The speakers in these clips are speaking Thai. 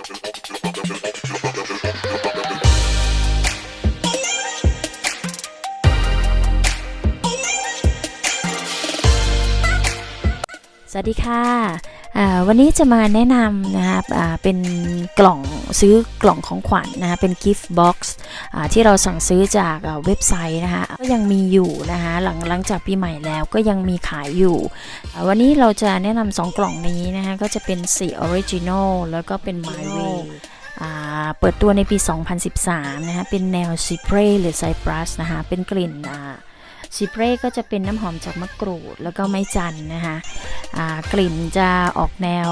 สวัสดีค่ะ วันนี้จะมาแนะนำนะครับเป็นกล่องซื้อกล่องของขวัญนนะคะเป็นกิฟต์บ็อกซ์ที่เราสั่งซื้อจากเว็บไซต์นะคะก็ยังมีอยู่นะคะหลังหลังจากปีใหม่แล้วก็ยังมีขายอยู่ วันนี้เราจะแนะนำสองกล่องนี้นะคะก็จะเป็นสีออริจินอลแล้วก็เป็น My Way เปิดตัวในปี 2013 นะคะเป็นแนวซิเ r รหรือไซปรัสนะคะเป็นกลิ่นอ่า ซิเปรก็จะเป็นน้ำหอมจากมะกรูดแล้วก็ไม้จันนะคะกลิ่นจะออกแนว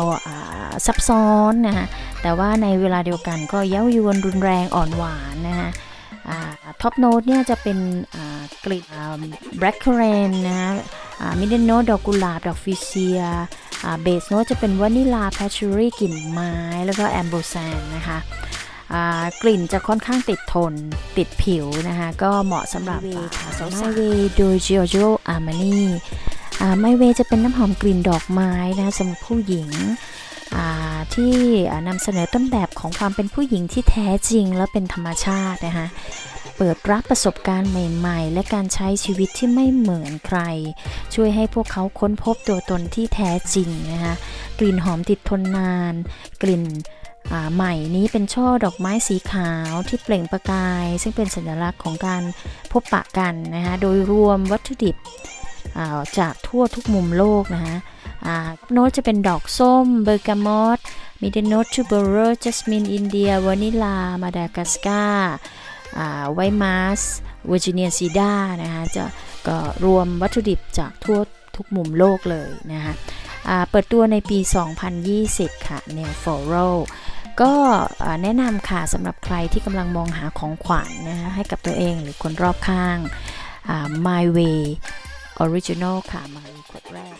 ซับซ้อนนะคะแต่ว่าในเวลาเดียวกันก็เย้ายวนรุนแรงอ่อนหวานนะคะท็อปโน้ตเนี่ยจะเป็นกลิ่นแบล็คเคอร์เรนนะคะมิดเดิลโน้ตดอกกุหลาบ ดอกฟิเซียเบสโน้ตจะเป็นวานิลาแพชชูรี่กลิ่นไม้ แล้วก็แอมโบแซนนะคะ กลิ่นจะค่อนข้างติดทน ติดผิวนะคะ ก็เหมาะสำหรับสาวไมเวโดย Giorgio Armani ไมเวจะเป็นน้ำหอมกลิ่นดอกไม้นะคะสำหรับผู้หญิงอ่าที่อ่านำเสนอต้นแบบของความเป็นผู้หญิงที่แท้จริงและเป็นธรรมชาตินะคะเปิดรับประสบการณ์ใหม่ ๆ และการใช้ชีวิตที่ไม่เหมือนใคร ช่วยให้พวกเขาค้นพบตัวตนที่แท้จริงนะคะกลิ่นหอมติดทนนาน กลิ่นอ่า ใหม่นี้เป็นช่อดอกไม้สีขาวที่เปล่งประกาย ซึ่งเป็นสัญลักษณ์ของการพบปะกันนะคะโดยรวมวัตถุดิบจากทั่วทุกมุมโลกนะคะโน้ตจะเป็นดอกส้มเบอร์กามอตมีเดนโนตทูเบอร์เรอร์จัสมินอินเดียวานิลา มาดากัสกาไวมาสเวอร์จิเนียซีดานะคะจะก็รวมวัตถุดิบจากทั่วทุกมุมโลกเลยนะคะเปิดตัวในปี 2020 ค่ะ Neo f o r o ก็แนะนำค่ะสำหรับใครที่กำลังมองหาของขวัญนะคะให้กับตัวเองหรือคนรอบข้าง My Way Original ค่ะ My Way ขวดแรก